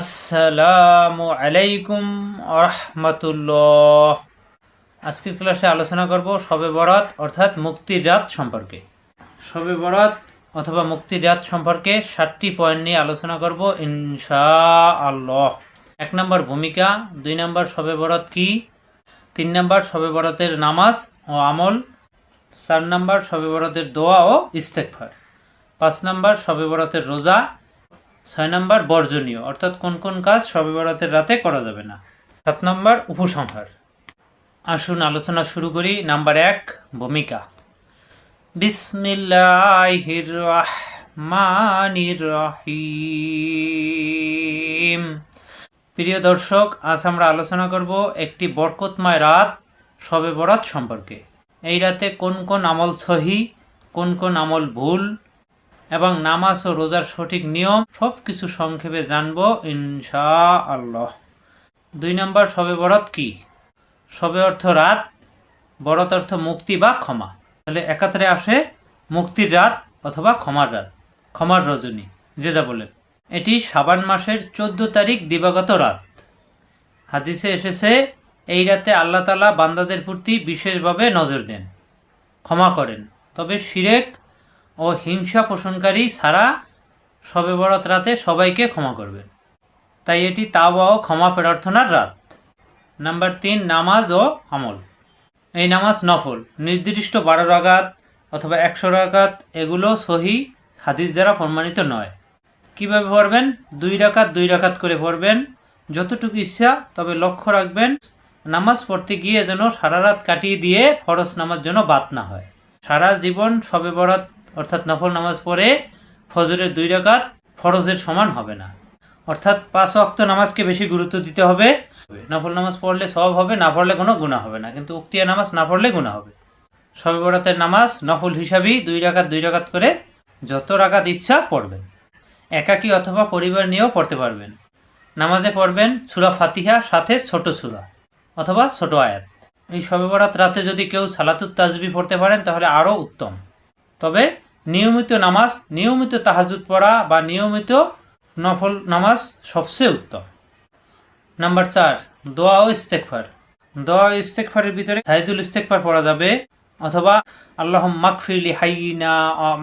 আসসালামু আলাইকুম রহমতুল্লাহ আজকের ক্লাসে আলোচনা করব শবে বরাত, অর্থাৎ মুক্তির রাত সম্পর্কে। শবে বরাত অথবা মুক্তির রাত সম্পর্কে ষাটটি পয়েন্ট নিয়ে আলোচনা করব ইনশা আল্লাহ এক নম্বর ভূমিকা, দুই নম্বর শবে বরাত কি, তিন নম্বর শবে বরাতের নামাজ ও আমল, চার নম্বর শবে বরাতের দোয়া ও ইস্তেকফার পাঁচ নম্বর শবে বরাতের রোজা ছয় নম্বর বর্জনীয়, অর্থাৎ কোন কোন কাজ শবে বরাতের রাতে করা যাবে না। সাত নম্বর উপসংহার। আসুন আলোচনা শুরু করি, নাম্বার এক, ভূমিকা। বিসমিল্লাহির রহমানির রহিম। প্রিয় দর্শক, আজ আমরা আলোচনা করব একটি বরকতময় রাত শবে বরাত সম্পর্কে। এই রাতে কোন কোন আমল সহি, কোন কোন আমল ভুল এবং নামাজ ও রোজার সঠিক নিয়ম সব কিছু সংক্ষেপে জানব ইনশা আল্লাহ দুই নম্বর শবে বরাত কি? শবে অর্থ রাত, বরত অর্থ মুক্তি বা ক্ষমা। তাহলে একাত্রে আসে মুক্তির রাত অথবা ক্ষমার রাত, ক্ষমার রজনী, যে যা বলেন এটি সাবান মাসের চোদ্দ তারিখ দিবাগত রাত। হাদিসে এসেছে, এই রাতে আল্লাহ তালা বান্দাদের প্রতি বিশেষভাবে নজর দেন, ক্ষমা করেন। তবে শিরেক ও হিংসা পোষণকারী ছাড়া শবে বরাত রাতে সবাইকে ক্ষমা করবেন তাই এটি তাওয়া ও ক্ষমা প্রার্থনার রাত। নাম্বার তিন, নামাজ ও আমল। এই নামাজ নফল। নির্দিষ্ট বারো রাগাত অথবা একশো রাগাত এগুলো সহি হাদিস দ্বারা প্রমাণিত নয়। কীভাবে পড়বেন? দুই রাকাত দুই রাকাত করে পড়বেন। যতটুকু ইচ্ছা, তবে লক্ষ্য রাখবেন, নামাজ পড়তে গিয়ে যেন সারা রাত কাটিয়ে দিয়ে ফরজ নামাজ যেন বাদ না হয়। সারা জীবন সবে বরাত অর্থাৎ নফল নামাজ পড়ে ফজরের দুই রাকাত ফরজের সমান হবে না। অর্থাৎ পাঁচ অক্ত নামাজকে বেশি গুরুত্ব দিতে হবে। নফল নামাজ পড়লে সব হবে, না পড়লে কোনো গুণা হবে না। কিন্তু উক্তিয়া নামাজ না পড়লে গুণা হবে। সবে বরাতের নামাজ নফল হিসাবেই দুই রাকাত দুই রাকাত করে যত রাকাত ইচ্ছা পড়বেন। একাকী অথবা পরিবার নিয়েও পড়তে পারবেন। নামাজে পড়বেন সুরা ফাতিহা, সাথে ছোট সুরা অথবা ছোট আয়াত। এই শবে বরাত রাতে যদি কেউ সালাতুত তাজবি পড়তে পারেন, তাহলে আরও উত্তম। তবে নিয়মিত নামাজ, নিয়মিত তাহাজুদ পড়া বা নিয়মিত নফল নামাজ সবচেয়ে উত্তম। নাম্বার চার, দোয়া ও ইস্তেকফার দোয়া ও ইস্তেকফারের ভিতরে সাইদুল ইস্তেকফার পড়া যাবে অথবা আল্লাহ মাকফিলি হাইনা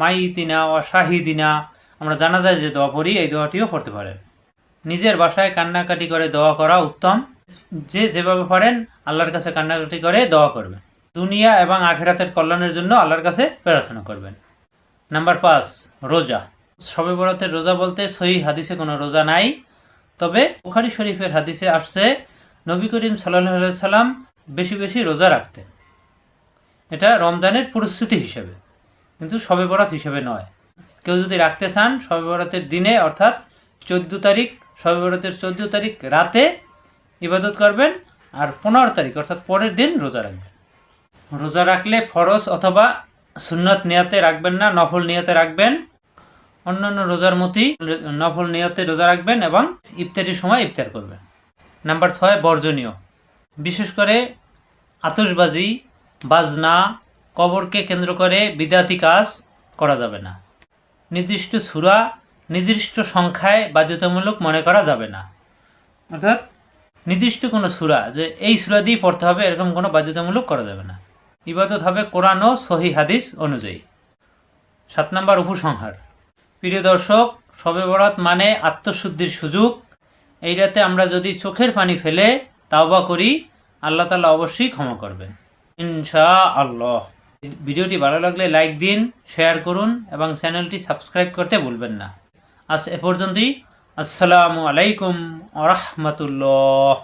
মাইতিনা ও শাহিদিনা। আমরা জানা যায় যে দোয়া পড়ি, এই দোয়াটিও পড়তে পারেন। নিজের বাসায় কান্নাকাটি করে দোয়া করা উত্তম। যে যেভাবে পারেন, আল্লাহর কাছে কান্নাকাটি করে দোয়া করবেন। দুনিয়া এবং আখেরাতের কল্যাণের জন্য আল্লাহর কাছে প্রার্থনা করবেন। নাম্বার পাঁচ, রোজা। শবে বরাতের রোজা বলতে সহি হাদিসে কোনো রোজা নাই, তবে বুখারি শরীফের হাদিসে আসছে, নবী করিম সাল্লাহ সাল্লাম বেশি বেশি রোজা রাখতেন। এটা রমজানের পরিস্থিতি হিসেবে, কিন্তু শবে বরাত হিসেবে নয়। কেউ যদি রাখতে চান শবে বরাতের দিনে, অর্থাৎ চোদ্দ তারিখ শবে বরাতের চোদ্দ তারিখ রাতে ইবাদত করবেন, আর পনেরো তারিখ, অর্থাৎ পরের দিন রোজা রাখবেন। রোজা রাখলে ফরজ অথবা সুন্নত নিয়াতে রাখবেন না, নফল নিয়াতে রাখবেন। অন্যান্য রোজার মতোই নফল নিয়তে রোজা রাখবেন এবং ইফতারির সময় ইফতার করবেন। নাম্বার ছয়, বর্জনীয়। বিশেষ করে আতসবাজি বাজনা, কবরকে কেন্দ্র করে বিদাতি কাজ করা যাবে না। নির্দিষ্ট সুরা, নির্দিষ্ট সংখ্যায় বাধ্যতামূলক মনে করা যাবে না। অর্থাৎ নির্দিষ্ট কোনো সুরা যে এই সুরা দিয়েই পড়তে হবে, এরকম কোনো বাধ্যতামূলক করা যাবে না। ইবাদত হবে কোরআন ও সহি হাদিস অনুযায়ী। সাত নম্বর উপসংহার। প্রিয় দর্শক শবে বরাত মানে আত্মশুদ্ধির সুযোগ। এই রাতে আমরা যদি চোখের পানি ফেলে তাওবা করি, আল্লাহ তালা অবশ্যই ক্ষমা করবেন। ইনশা আল্লাহ ভিডিওটি ভালো লাগলে লাইক দিন, শেয়ার করুন এবং চ্যানেলটি সাবস্ক্রাইব করতে ভুলবেন না। আজ এ পর্যন্তই। আসসালামু আলাইকুম আ রহমতুল্লাহ।